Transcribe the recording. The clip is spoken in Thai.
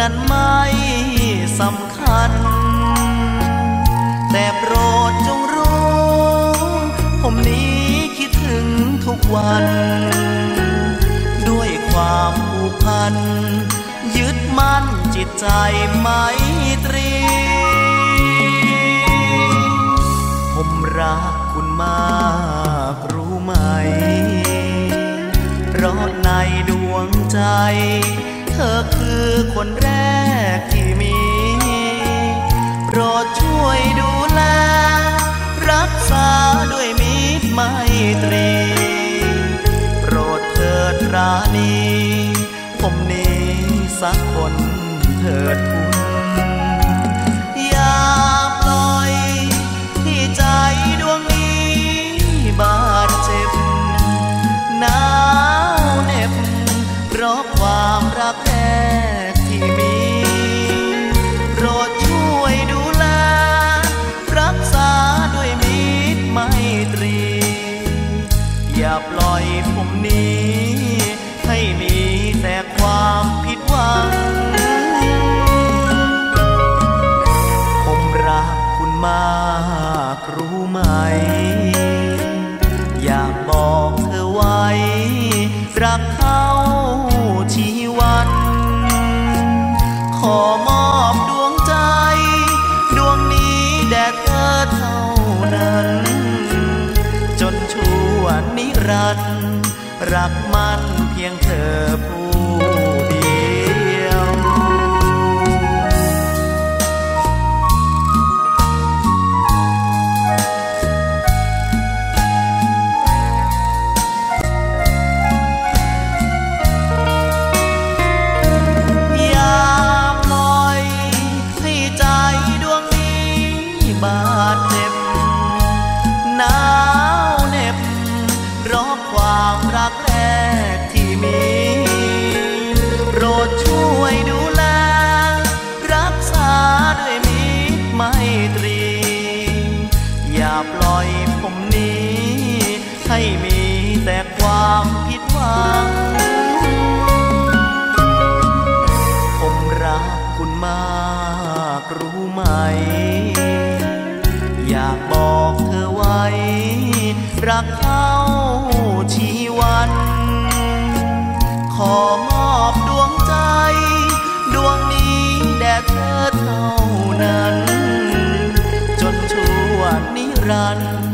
นั้นไม่สำคัญ แต่โปรดจงรู้ ผมนี้คิดถึงทุกวัน ด้วยความผูกพัน ยึดมั่นจิตใจไม่ตรี ผมรักคุณมากรู้ไหมเพราะในดวงใจ เธอ คนแรกที่มี โปรดช่วยดูแล รักษาด้วยมิตรไมตรี โปรดเถิดราณีผมนี้สักคนเถิดคุณอย่าปล่อยที่ใจดวงนี้บาดเจ็บหนาวเหน็บเพราะความรักแที่ ปล่อยผมนี้ ให้มีแต่ความผิดหวัง ผมรักคุณมากรู้ไหม อยากบอกเธอไว้ รัก รัน รักมันเพียงเธอผู้ ให้มีแต่ความผิดหวัง ผมรักคุณมากรู้ไหม อยากบอกเธอไว้ รักเขาชีวัน ขอมอบดวงใจ ดวงนี้แด่เธอเท่านั้น จนชั่วนิรันดร์